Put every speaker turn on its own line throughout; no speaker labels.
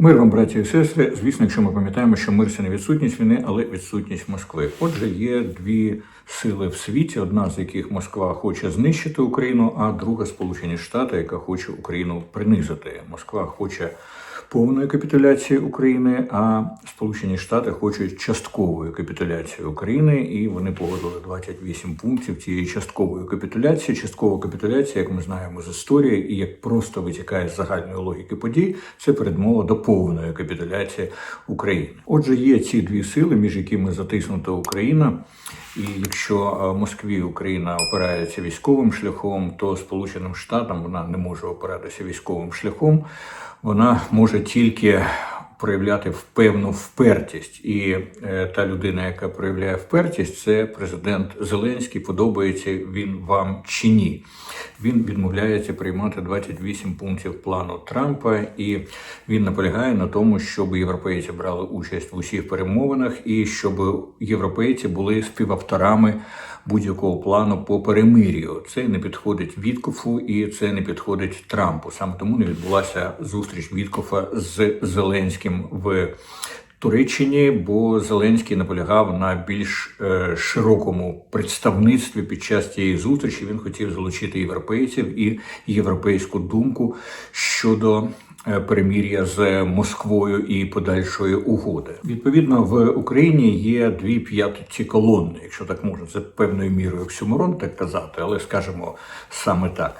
Мир вам, браті і сестри. Звісно, якщо ми пам'ятаємо, що мир це не відсутність війни, але відсутність Москви. Отже, є дві сили в світі, одна з яких Москва хоче знищити Україну, а друга Сполучені Штати, яка хоче Україну принизити. Москва хоче повної капітуляції України, а Сполучені Штати хочуть часткової капітуляції України, і вони погодили 28 пунктів цієї часткової капітуляції. Часткова капітуляція, як ми знаємо з історії, і як просто витікає з загальної логіки подій, це передмова до повної капітуляції України. Отже, є ці дві сили, між якими затиснута Україна. І якщо е, Москві Україна опирається військовим шляхом, то Сполученим Штатам вона не може опиратися військовим шляхом. Вона може тільки проявляти певну впертість. І е, та людина, яка проявляє впертість, це президент Зеленський. Подобається він вам чи ні. Він відмовляється приймати 28 пунктів плану Трампа, і він наполягає на тому, щоб європейці брали участь в усіх перемовинах, і щоб європейці були співавторами будь-якого плану по перемир'ю. Це не підходить Віткофу і це не підходить Трампу. Саме тому не відбулася зустріч Віткофа з Зеленським в. Туреччині, бо Зеленський наполягав на більш е, широкому представництві під час цієї зустрічі. Він хотів залучити європейців і європейську думку щодо перемір'я з Москвою і подальшої угоди. Відповідно, в Україні є дві п'яті колонни, якщо так можна, це певною мірою оксюморон так казати, але скажемо саме так.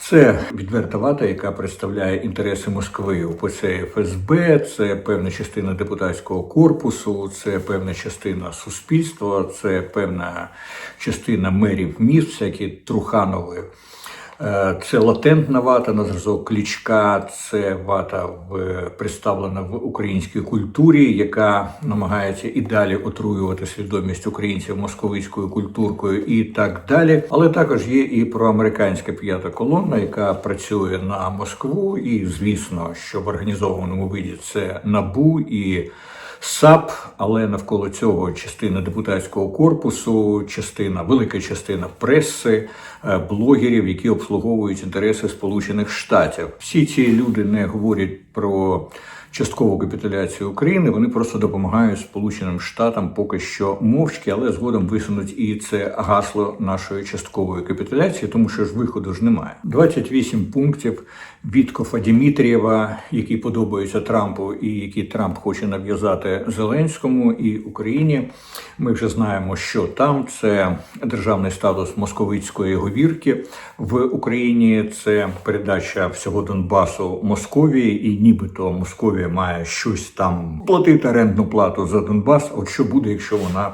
Це відверта вата, яка представляє інтереси Москви УПЦ ФСБ, це певна частина депутатського корпусу, це певна частина суспільства, це певна частина мерів міст, всякі Труханови. Е, Це латентна вата на зразок клічка, це вата в представлена в українській культурі, яка намагається і далі отруювати свідомість українців московицькою культуркою і так далі. Але також є і проамериканська п'ята колона, яка працює на Москву, і звісно, що в організованому виді це набу і. САП, але навколо цього частина депутатського корпусу, частина, велика частина преси, е, блогерів, які обслуговують інтереси Сполучених Штатів. Всі ці люди не говорять про часткову капітуляцію України. Вони просто допомагають Сполученим Штатам поки що мовчки, але згодом висунуть і це гасло нашої часткової капітуляції, тому що ж виходу ж немає. 28 пунктів від Кофа Дімітрієва, які подобаються Трампу, і які Трамп хоче нав'язати Зеленському і Україні. Ми вже знаємо, що там це державний статус московицької говірки в Україні. Це передача всього Донбасу Московії, і нібито Московія має щось там платити орендну плату за Донбас. От що буде, якщо вона.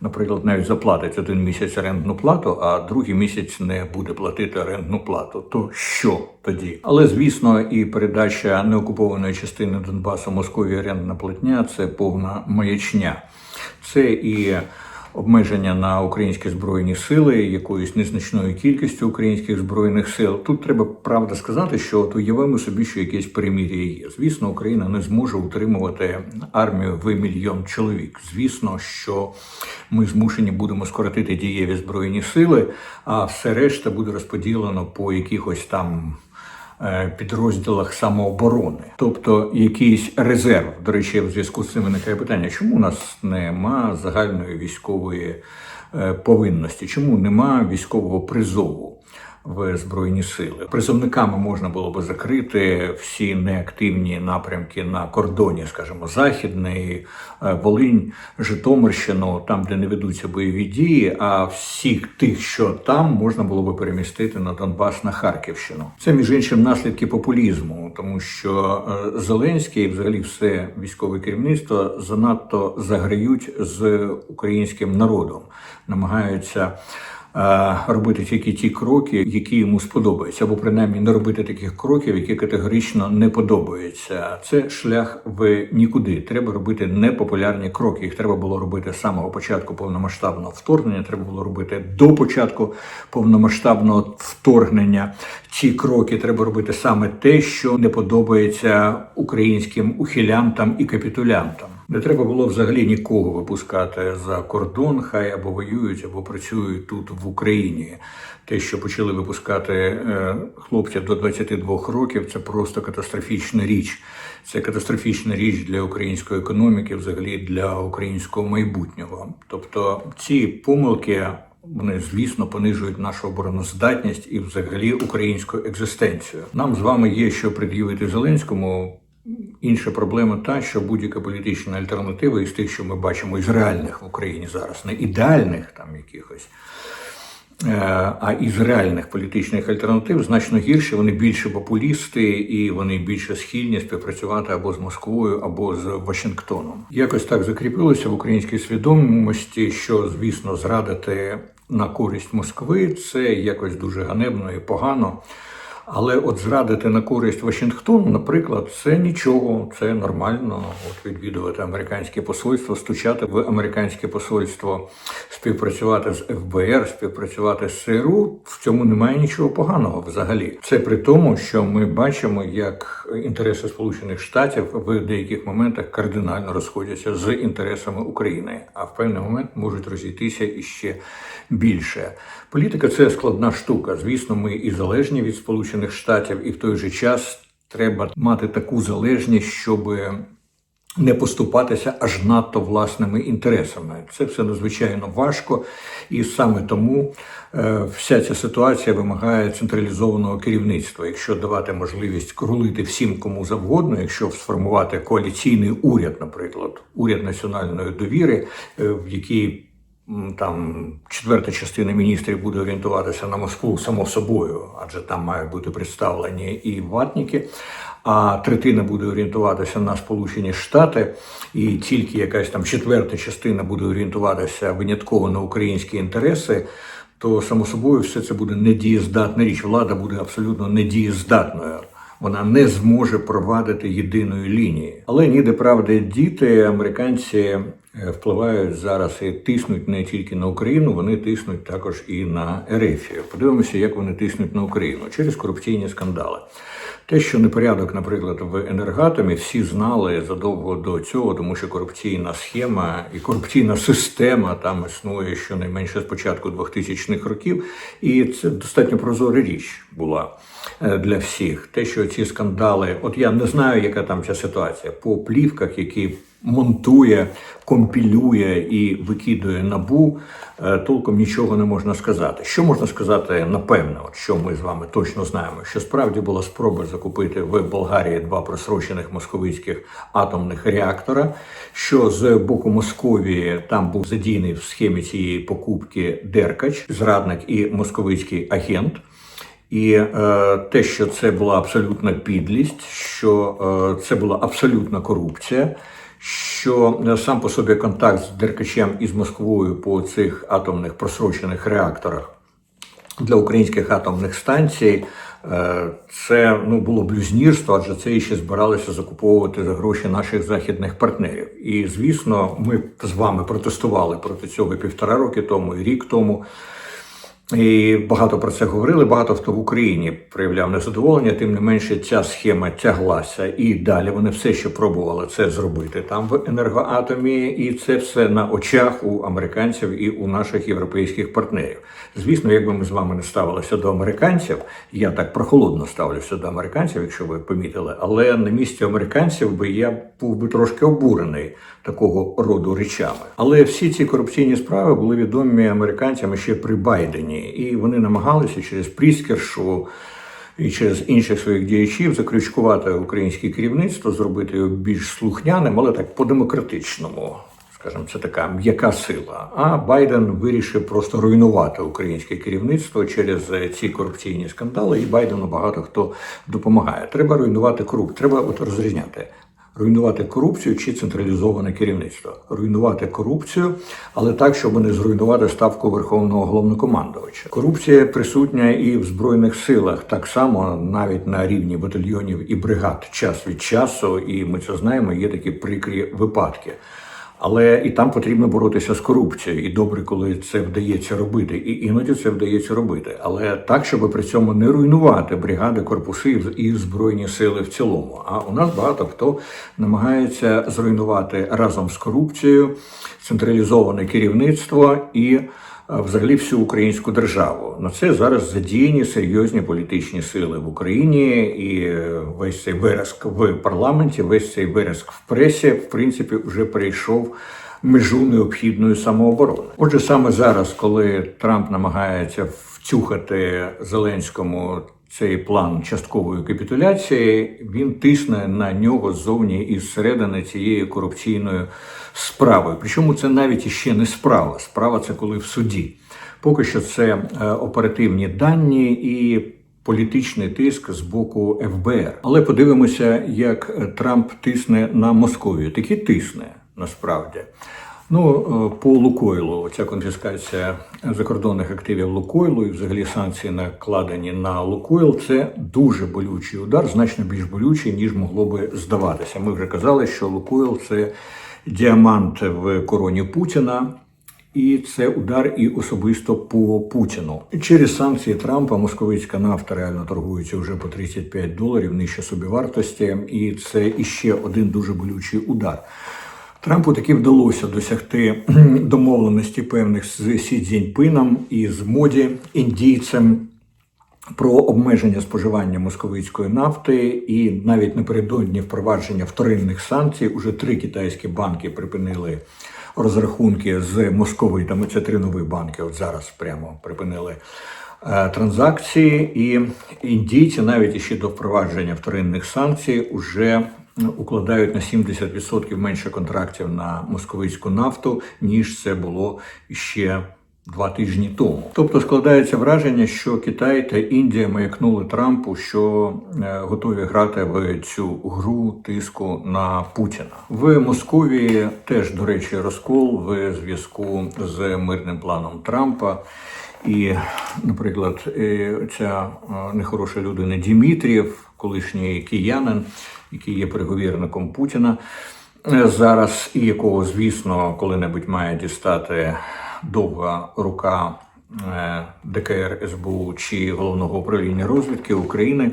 Наприклад, навіть заплатить один місяць рентну плату, а другий місяць не буде платити орендну плату. То що тоді? Але звісно, і передача неокупованої частини Донбасу Московії рентна платня це повна маячня. Це і обмеження на українські збройні сили, якоюсь незначною кількістю українських збройних сил. Тут треба правда сказати, що от уявимо собі, що якесь перемір'я є. Звісно, Україна не зможе утримувати армію в мільйон чоловік. Звісно, що ми змушені будемо скоротити дієві збройні сили, а все решта буде розподілено по якихось там. Е, Підрозділах самооборони, тобто якийсь резерв. До речі, в зв'язку з цим виникає питання, чому у нас нема загальної військової е, повинності, чому нема військового призову в збройні сили. Призовниками можна було би закрити всі неактивні напрямки на кордоні, скажімо, Західний, е, Волинь, Житомирщину, там, де не ведуться бойові дії. А всіх тих, що там, можна було би перемістити на Донбас на Харківщину. Це між іншим наслідки популізму, тому що е, Зеленський, і взагалі все військове керівництво занадто заграють з українським народом, намагаються робити тільки ті кроки, які йому сподобаються, або принаймні не робити таких кроків, які категорично не подобаються. Це шлях в нікуди. Треба робити непопулярні кроки. Їх треба було робити з самого початку повномасштабного вторгнення. Треба було робити до початку повномасштабного вторгнення. Ці кроки треба робити саме те, що не подобається українським ухилянтам і капітулянтам. Не треба було взагалі нікого випускати за кордон, хай або воюють, або працюють тут в Україні. Те, що почали випускати е, хлопців до 22 років, це просто катастрофічна річ. Це катастрофічна річ для української економіки, взагалі для українського майбутнього. Тобто ці помилки. Вони, звісно, понижують нашу обороноздатність і, взагалі, українську екзистенцію. Нам з вами є що пред'явити Зеленському. Інша проблема та, що будь-яка політична альтернатива із тих, що ми бачимо із реальних в Україні зараз, не ідеальних там якихось, е, а із реальних політичних альтернатив значно гірше. Вони більше популісти і вони більше схильні співпрацювати або з Москвою, або з Вашингтоном. Якось так закріпилося в українській свідомості, що звісно зрадити на користь Москви це якось дуже ганебно і погано. Але от зрадити на користь Вашингтону, наприклад, це нічого, це нормально. От відвідувати американське посольство, стучати в американське посольство, співпрацювати з ФБР, співпрацювати з ЦРУ. В цьому немає нічого поганого взагалі. Це при тому, що ми бачимо, як інтереси Сполучених Штатів в деяких моментах кардинально розходяться з інтересами України, а в певний момент можуть розійтися іще більше. Політика це складна штука. Звісно, ми і залежні від Сполучених Штатів, і в той же час треба мати таку залежність, щоб не поступатися аж надто власними інтересами. Це все надзвичайно важко, і саме тому е, вся ця ситуація вимагає централізованого керівництва. Якщо давати можливість крулити всім кому завгодно, якщо сформувати коаліційний уряд, наприклад, уряд національної довіри, е, в якій там четверта частина міністрів буде орієнтуватися на Москву само собою, адже там мають бути представлені і ватники. А третина буде орієнтуватися на Сполучені Штати, і тільки якась там четверта частина буде орієнтуватися винятково на українські інтереси. То само собою все це буде недієздатна річ. Влада буде абсолютно недієздатною. Вона не зможе провадити єдиної лінії. Але ніде правди діти, американці е, впливають зараз і тиснуть не тільки на Україну, вони тиснуть також і на Ерефію. Подивимося, як вони тиснуть на Україну через корупційні скандали. Те, що непорядок, наприклад, в енергатомі, всі знали задовго до цього, тому що корупційна схема і корупційна система там існує щонайменше з початку 2000-х років, і це достатньо прозора річ була е, для всіх. Те, що ці скандали, от я не знаю, яка там ця ситуація по плівках, які монтує, компілює і викидує набу, е, толком нічого не можна сказати. Що можна сказати напевно, от що ми з вами точно знаємо, що справді була спроба закупити в Болгарії два просрочених московицьких атомних реактора. Що з боку Московії там був задійний в схемі цієї покупки Деркач, зрадник і московицький агент. І е, те, що це була абсолютна підлість, що е, це була абсолютна корупція, що е, сам по собі контакт з Деркачем із Москвою по цих атомних просрочених реакторах для українських атомних станцій. е, Це ну було блюзнірство, адже це ще збиралися закуповувати за гроші наших західних партнерів. І звісно, ми з вами протестували проти цього півтора роки тому і рік тому. І багато про це говорили. Багато хто в Україні проявляв незадоволення. Тим не менше, ця схема тяглася, і далі вони все ще пробували це зробити там в енергоатомі, і це все на очах у американців і у наших європейських партнерів. Звісно, якби ми з вами не ставилися до американців, я так прохолодно ставлюся до американців, якщо ви помітили, але на місці американців би я був би трошки обурений такого роду речами. Але всі ці корупційні справи були відомі американцям ще при Байдені, і вони намагалися через Пріскершу і через інших своїх діячів закрючкувати українське керівництво, зробити його більш слухняним, але так по-демократичному. Скажімо, це така м'яка сила. А Байден вирішив просто руйнувати українське керівництво через е, ці корупційні скандали, і Байдену багато хто допомагає. Треба руйнувати корупцію. Треба от розрізняти. Руйнувати корупцію чи централізоване керівництво, руйнувати корупцію, але так, щоб не зруйнувати ставку верховного головнокомандувача. Корупція присутня і в збройних силах, так само навіть на рівні батальйонів і бригад, час від часу, і ми це знаємо. Є такі прикрі випадки. Але і там потрібно боротися з корупцією, і добре, коли це вдається робити, і іноді це вдається робити. Але так, щоб при цьому не руйнувати бригади, корпуси і збройні сили в цілому. А у нас багато хто намагається зруйнувати разом з корупцією централізоване керівництво і взагалі всю українську державу. На це зараз задіяні серйозні політичні сили в Україні, і е, весь цей вереск в парламенті, весь цей вереск в пресі, в принципі, вже перейшов межу необхідної самооборони. Отже, саме зараз, коли Трамп намагається втюхати Зеленському цей план часткової капітуляції, він тисне на нього ззовні і зсередини цієї корупційної справи. Причому це навіть іще не справа. Справа це коли в суді. Поки що це е, оперативні дані і політичний тиск з боку ФБР. Але подивимося, як Трамп тисне на Московію. Таки тисне насправді. Ну, е, по Лукойлу, ця конфіскація закордонних активів Лукойлу і взагалі санкції накладені на Лукойл, це дуже болючий удар, значно більш болючий, ніж могло би здаватися. Ми вже казали, що Лукойл це діамант в короні Путіна. І це удар і особисто по Путіну. Через санкції Трампа московицька нафта реально торгується вже по 35 доларів нижче собівартості, і це іще один дуже болючий удар. Трампу таки вдалося досягти домовленості певних з Сі Цзіньпином і з моді індійцем про обмеження споживання московицької нафти, і навіть напередодні впровадження вторинних санкцій уже три китайські банки припинили розрахунки з московитами. Це три нові банки. От зараз прямо припинили. е, Транзакції і індійці навіть ще до впровадження вторинних санкцій вже укладають на 70% менше контрактів на московицьку нафту, ніж це було ще два тижні тому. Тобто складається враження, що Китай та Індія маякнули Трампу, що е, готові грати в цю гру тиску на Путіна. В Московії теж, до речі, розкол в зв'язку з мирним планом Трампа. І, наприклад, е, ця е, нехороша людина Дімітрієв, колишній киянин, який є переговірником Путіна е, зараз, і якого, звісно, коли-небудь має дістати довга рука е, ДКР СБУ чи головного управління розвідки України,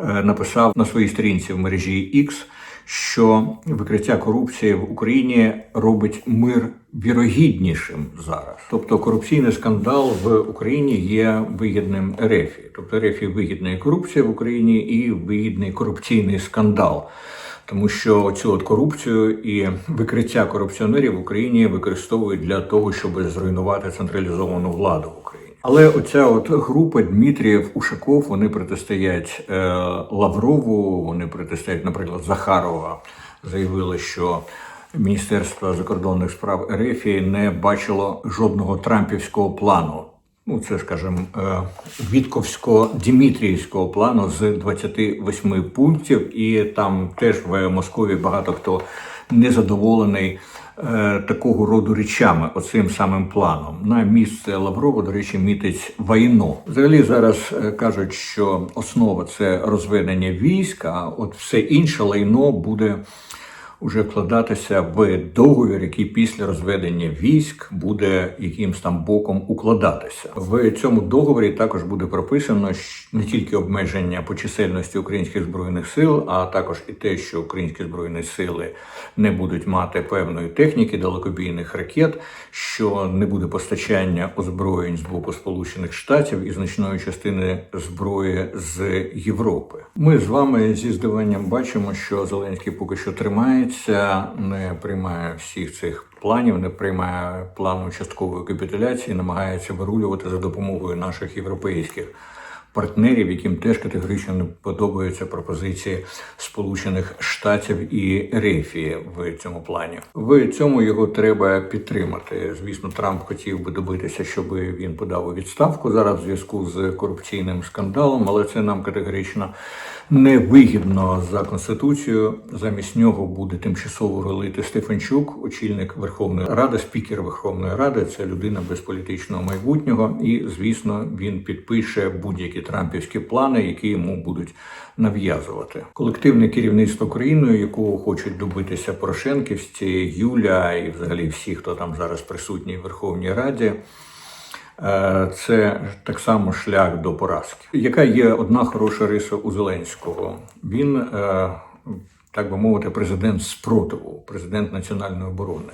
е, написав на своїй сторінці в мережі X, що викриття корупції в Україні робить мир вірогіднішим зараз. Тобто корупційний скандал в Україні є вигідним РЕФІ. Тобто РЕФІ вигідна і корупція в Україні і вигідний корупційний скандал. Тому що цю от корупцію і викриття корупціонерів в Україні використовують для того, щоб зруйнувати централізовану владу. Але оця от група Дмитрієв, Ушаков, вони протистоять е, Лаврову, вони протистоять, наприклад, Захарова. Заявили, що Міністерство закордонних справ РФ не бачило жодного трампівського плану. Ну, це, скажімо, е, Вітковсько-Дімітріївського плану з 28 пунктів, і там теж в Москві багато хто незадоволений такого роду речами, оцим самим планом. На місце Лаврова, до речі, мітить війну. Взагалі зараз е, кажуть, що основа це розведення військ, а от все інше лайно буде уже вкладатися в договір, який після розведення військ буде якимсь там боком укладатися. В цьому договорі також буде прописано не тільки обмеження по чисельності українських збройних сил, а також і те, що українські збройні сили не будуть мати певної техніки далекобійних ракет, що не буде постачання озброєнь з боку Сполучених Штатів і значної частини зброї з Європи. Ми з вами зі здивуванням бачимо, що Зеленський поки що тримається, не приймає всіх цих планів, не приймає плану часткової капітуляції, намагається вирулювати за допомогою наших європейських партнерів, яким теж категорично не подобаються пропозиції Сполучених Штатів і Рефії в цьому плані. В цьому його треба підтримати. Звісно, Трамп хотів би добитися, щоб він подав у відставку зараз в зв'язку з корупційним скандалом, але це нам категорично невигідно за конституцією. Замість нього буде тимчасово ролити Стефанчук, очільник Верховної Ради, спікер Верховної Ради. Це людина без політичного майбутнього, і звісно, він підпише будь-які трампівські плани, які йому будуть нав'язувати. Колективне керівництво країною, якого хочуть добитися Порошенківці, Юля і взагалі всі, хто там зараз присутній в Верховній Раді. Е, Це так само шлях до поразки. Яка є одна хороша риса у Зеленського? Він, е, так би мовити, президент спротиву, президент національної оборони.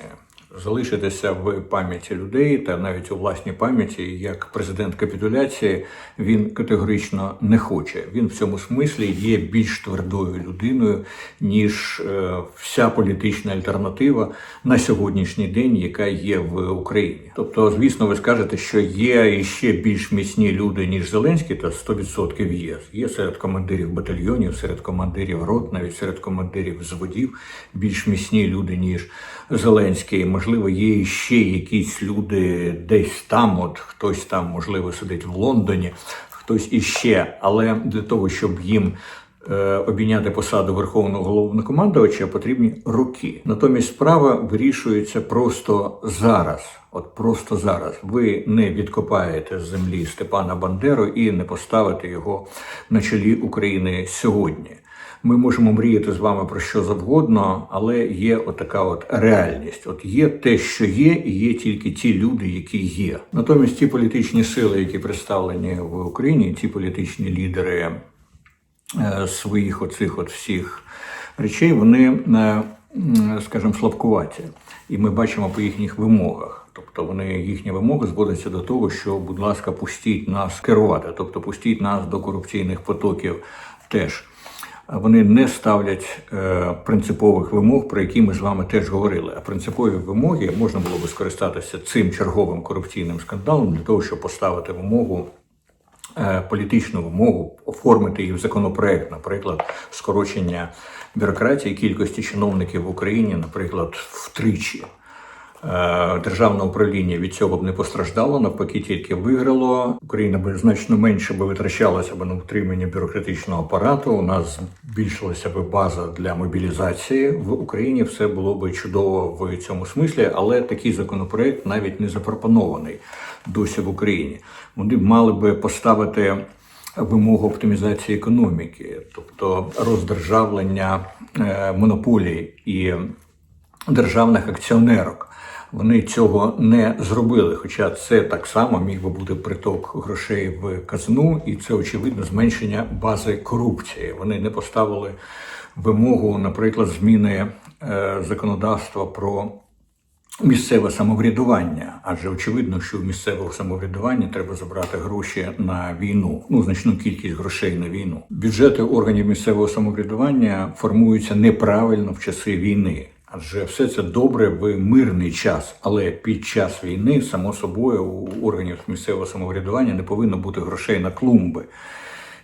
Залишитися в пам'яті людей та навіть у власній пам'яті, як президент капітуляції, він категорично не хоче. Він в цьому смислі є більш твердою людиною, ніж е, вся політична альтернатива на сьогоднішній день, яка є в Україні. Тобто, звісно, ви скажете, що є іще більш міцні люди, ніж Зеленський, та 100% є. Є серед командирів батальйонів, серед командирів рот, навіть серед командирів зводів більш міцні люди, ніж Зеленський. Можливо, є ще якісь люди десь там, от хтось там, можливо, сидить в Лондоні, хтось іще, але для того, щоб їм е, обійняти посаду верховного головнокомандувача, потрібні роки. Натомість справа вирішується просто зараз. От просто зараз ви не відкопаєте з землі Степана Бандеру і не поставите його на чолі України сьогодні. Ми можемо мріяти з вами про що завгодно, але є отака от реальність. От є те, що є, і є тільки ті люди, які є. Натомість ті політичні сили, які представлені в Україні, ті політичні лідери е, своїх оцих от всіх речей, вони, е, скажімо, слабкуваті. І ми бачимо по їхніх вимогах. Тобто вони їхні вимоги зводяться до того, що, будь ласка, пустіть нас керувати, тобто пустіть нас до корупційних потоків теж. Вони не ставлять е, принципових вимог, про які ми з вами теж говорили. А принципові вимоги можна було би скористатися цим черговим корупційним скандалом для того, щоб поставити вимогу е, політичну вимогу, оформити її в законопроект, наприклад, скорочення бюрократії кількості чиновників в Україні, наприклад, втричі. Е, Державне управління від цього б не постраждало, навпаки, тільки виграло. Україна би значно менше би витрачалася б на утримання бюрократичного апарату. У нас збільшилася би база для мобілізації в Україні. Все було би чудово в цьому смислі, але такий законопроект навіть не запропонований досі в Україні. Вони б мали би поставити вимогу оптимізації економіки, тобто роздержавлення е, монополій і державних акціонерок. Вони цього не зробили, хоча це так само міг би бути приток грошей в казну, і це очевидно зменшення бази корупції. Вони не поставили вимогу, наприклад, зміни е, законодавства про місцеве самоврядування, адже очевидно, що в місцевого самоврядування треба забрати гроші на війну, ну значну кількість грошей на війну. Бюджети органів місцевого самоврядування формуються неправильно в часи війни. Адже все це добре в мирний час, але під час війни, само собою, у органів місцевого самоврядування не повинно бути грошей на клумби.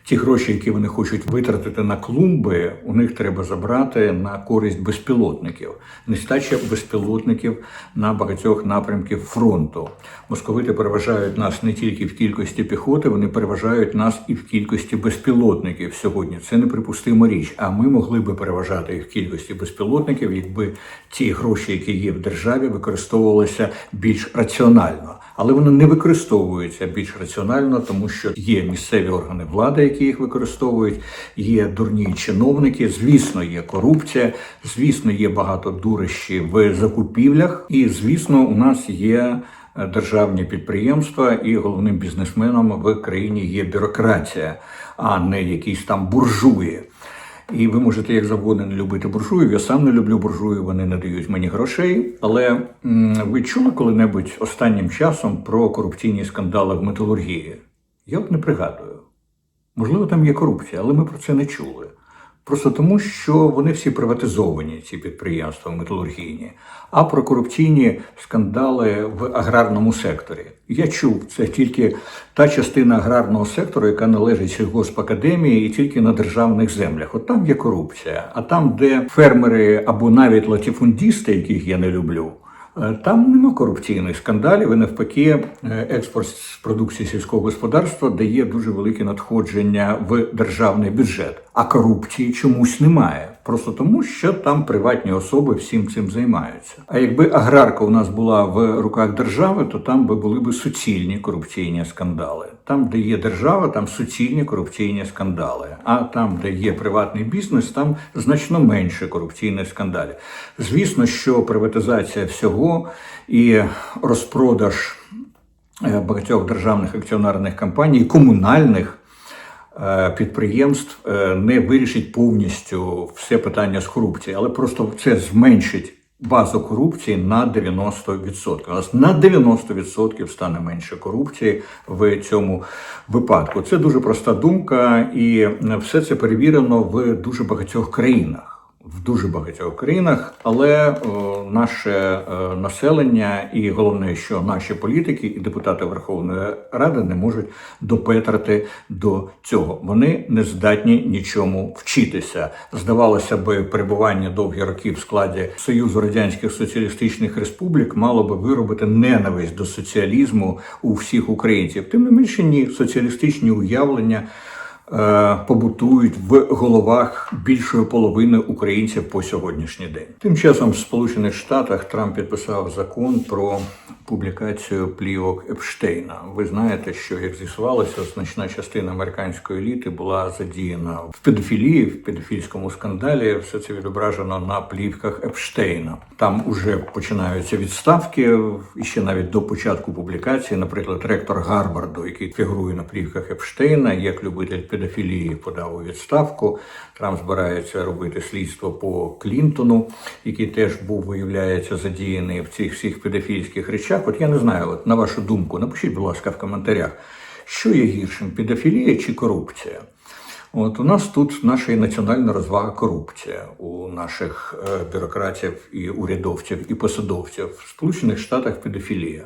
Ті гроші, які вони хочуть витратити на клумби, у них треба забрати на користь безпілотників. Нестача безпілотників на багатьох напрямків фронту. Московити переважають нас не тільки в кількості піхоти, вони переважають нас і в кількості безпілотників сьогодні. Це неприпустима річ. А ми могли би переважати їх в кількості безпілотників, якби ті гроші, які є в державі, використовувалися більш раціонально. Але вони не використовуються більш раціонально, тому що є місцеві органи влади, які їх використовують, є дурні чиновники. Звісно, є корупція, звісно, є багато дурищі в закупівлях, і звісно, у нас є е, державні підприємства, і головним бізнесменом в країні є бюрократія, а не якісь там буржуї. І ви можете як завгодно не любити буржуїв. Я сам не люблю буржуїв, вони не дають мені грошей. Але ви чули коли-небудь останнім часом про корупційні скандали в металургії? Я от не пригадую. Можливо, там є корупція, але ми про це не чули. Просто тому, що вони всі приватизовані, ці підприємства металургійні, а про корупційні скандали в аграрному секторі. Я чув, це тільки та частина аграрного сектору, яка належить сільгоспакадемії і тільки на державних землях. От там є корупція. А там, де фермери або навіть латифундісти, яких я не люблю, Там нема корупційних скандалів, і навпаки, е, експорт з продукції сільського господарства дає дуже велике надходження в державний бюджет. А корупції чомусь немає. Просто тому, що там приватні особи всім цим займаються. А якби аграрка у нас була в руках держави, то там би були б суцільні корупційні скандали. Там, де є держава, там суцільні корупційні скандали. А там, де є приватний бізнес, там значно менше корупційних скандалів. Звісно, що приватизація всього і розпродаж е, багатьох державних акціонерних компаній, комунальних підприємств е, не вирішить повністю все питання з корупції, але просто це зменшить базу корупції на 90%. У нас на 90% стане менше корупції в цьому випадку. Це дуже проста думка, і все це перевірено в дуже багатьох країнах. В дуже багатьох країнах, але о, наше е, населення і головне, що наші політики і депутати Верховної Ради не можуть допетрити до цього. Вони не здатні нічому вчитися. Здавалося би, перебування довгі роки в складі Союзу радянських соціалістичних республік мало би виробити ненависть до соціалізму у всіх українців. Тим не менше, ні, соціалістичні уявлення е, побутують в головах більшої половини українців по сьогоднішній день. Тим часом в Сполучених Штатах Трамп підписав закон про публікацію плівок Епштейна. Ви знаєте, що як з'ясувалося, значна частина американської еліти була задіяна в педофілії, в педофільському скандалі. Все це відображено на плівках Епштейна. Там уже починаються відставки і ще навіть до початку публікації. Наприклад, ректор Гарварду, який фігурує на плівках Епштейна, як любитель педофілії, подав у відставку. Трамп збирається робити слідство по Клінтону, який теж був виявляється задіяний в цих всіх педофільських речах. От я не знаю, от на вашу думку, напишіть, будь ласка, в коментарях, що є гіршим педофілія чи корупція. От у нас тут наша національна розвага корупція у наших е, бюрократів і урядовців і посадовців в Сполучених Штатах педофілія.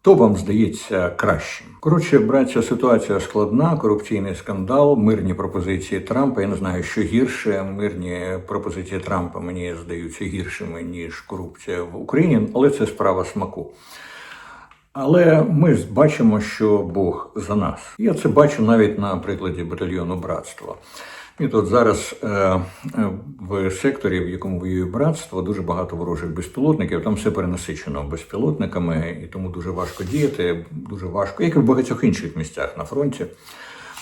Хто вам здається кращим? Коротше, братця, ситуація складна, корупційний скандал, мирні пропозиції Трампа. Я не знаю, що гірше. Мирні пропозиції Трампа мені здаються гіршими ніж корупція в Україні, але це справа смаку. Але ми бачимо, що Бог за нас. Я це бачу навіть на прикладі батальйону братства. І тут зараз е, е, в секторі, в якому воює братство, дуже багато ворожих безпілотників. Там все перенасичено безпілотниками, і тому дуже важко діяти. Дуже важко, як і в багатьох інших місцях на фронті.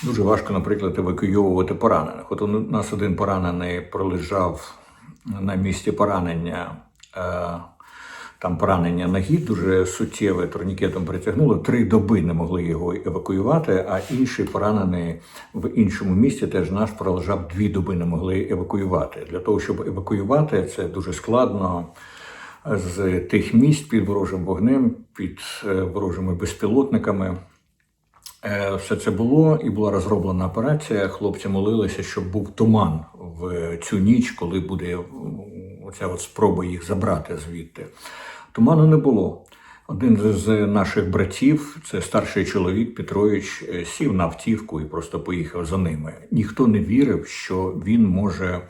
Дуже важко, наприклад, евакуйовувати поранених. От у нас один поранений пролежав на місці поранення. Там поранення ноги дуже суттєве, турнікетом притягнуло. Три доби не могли його евакуювати, а інший поранений в іншому місці теж наш пролежав дві доби не могли евакуювати. Для того, щоб евакуювати, це дуже складно з тих місць під ворожим вогнем, під е, ворожими безпілотниками. Е, Все це було і була розроблена операція. Хлопці молилися, щоб був туман в цю ніч, коли буде оця от спроба їх забрати звідти. Туману не було. Один з наших братів, це старший чоловік Петрович, е, сів на автівку і просто поїхав за ними. Ніхто не вірив, що він може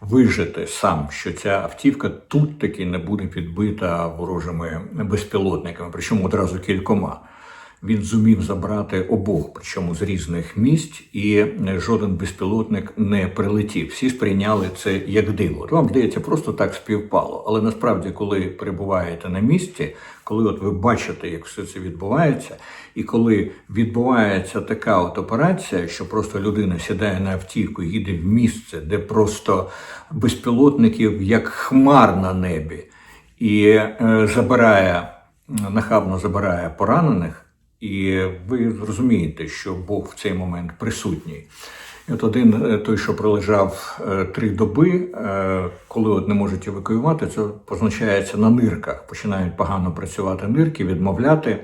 вижити сам, що ця автівка тут таки не буде підбита ворожими безпілотниками, причому одразу кількома. Він зумів забрати обох, причому з різних місць, і жоден безпілотник не прилетів. Всі сприйняли це як диво. Вам здається, просто так співпало. Але насправді, коли перебуваєте на місці, коли от ви бачите, як все це відбувається, і коли відбувається така от операція, що просто людина сідає на автівку, їде в місце, де просто безпілотників як хмар на небі, і е, забирає нахабно забирає поранених. І ви зрозумієте, що Бог в цей момент присутній. І от один е, той, що пролежав е, три доби, е, коли от не можуть евакуювати, це позначається на нирках. Починають погано працювати нирки, відмовляти.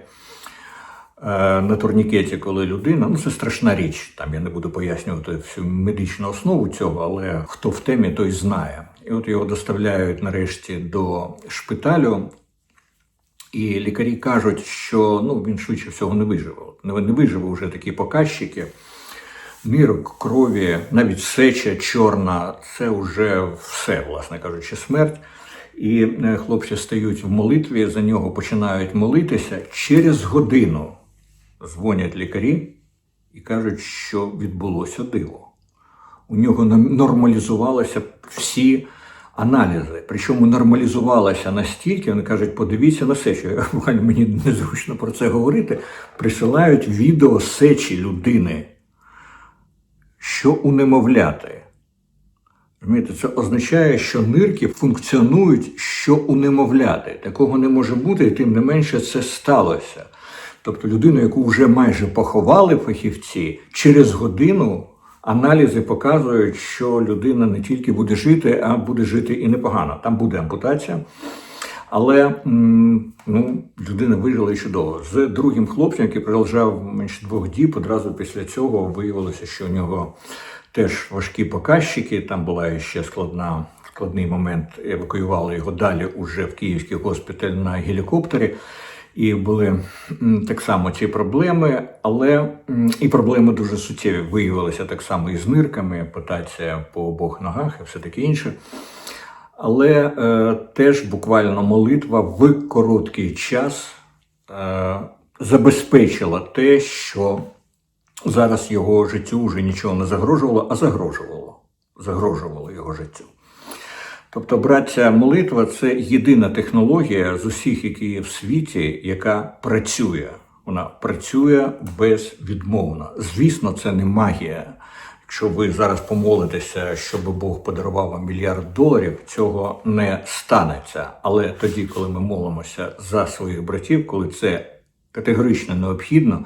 На турнікеті, коли людина, ну це страшна річ. Там я не буду пояснювати всю медичну основу цього, але хто в темі, той знає. І от його доставляють нарешті до шпиталю. І лікарі кажуть, що ну, він швидше всього не виживе. Не, виживе вже такі показчики. Нирок, крові, навіть сеча чорна це вже все, власне кажучи, смерть. І е, хлопці стають в молитві, за нього починають молитися. Через годину дзвонять лікарі і кажуть, що відбулося диво. У нього нормалізувалися всі аналізи. Причому нормалізувалася настільки, вони кажуть, подивіться на сечу. Буквально мені незручно про це говорити. Присилають відео сечі людини, що унемовляти. Розумієте, Це означає, що нирки функціонують, що унемовляти. Такого не може бути, і тим не менше це сталося. Тобто людину, яку вже майже поховали фахівці, через годину Аналізи показують, що людина не тільки буде жити, а буде жити і непогано. Там буде ампутація. Але ну, людина вижила і чудово. З другим хлопцем, який пролежав менше двох діб, одразу після цього виявилося, що у нього теж важкі показчики. Там була ще складна, складний момент. Евакуювали його далі уже в Київський госпіталь на гелікоптері. І були так само ці проблеми, але і проблеми дуже суттєві виявилися так само і з нирками, ампутація по обох ногах і все таке інше. Але е, теж буквально молитва в короткий час е, забезпечила те, що зараз його життю вже нічого не загрожувало, а загрожувало. Загрожувало його життю. Тобто, браття, молитва це єдина технологія з усіх, які є в світі, яка працює. Вона працює безвідмовно. Звісно, це не магія. Якщо ви зараз помолитеся, щоб Бог подарував вам мільярд доларів, цього не станеться. Але тоді, коли ми молимося за своїх братів, коли це категорично необхідно,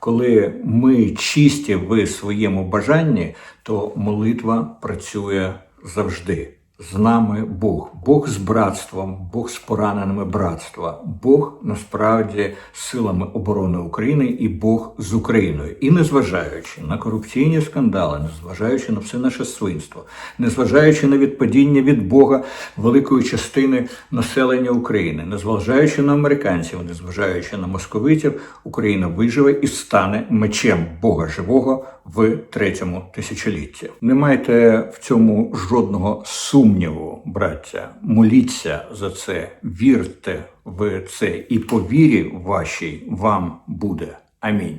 коли ми чисті в своєму бажанні, то молитва працює завжди. З нами Бог, Бог з братством, Бог з пораненими братства, Бог насправді силами оборони України і Бог з Україною. І незважаючи на корупційні скандали, незважаючи на все наше свинство, незважаючи на відпадіння від Бога великої частини населення України, незважаючи на американців, незважаючи на московитів, Україна виживе і стане мечем Бога живого в третьому тисячолітті. Не майте в цьому жодного сумніву, браття. Моліться за це, вірте в це, і по вірі вашій вам буде. Амінь.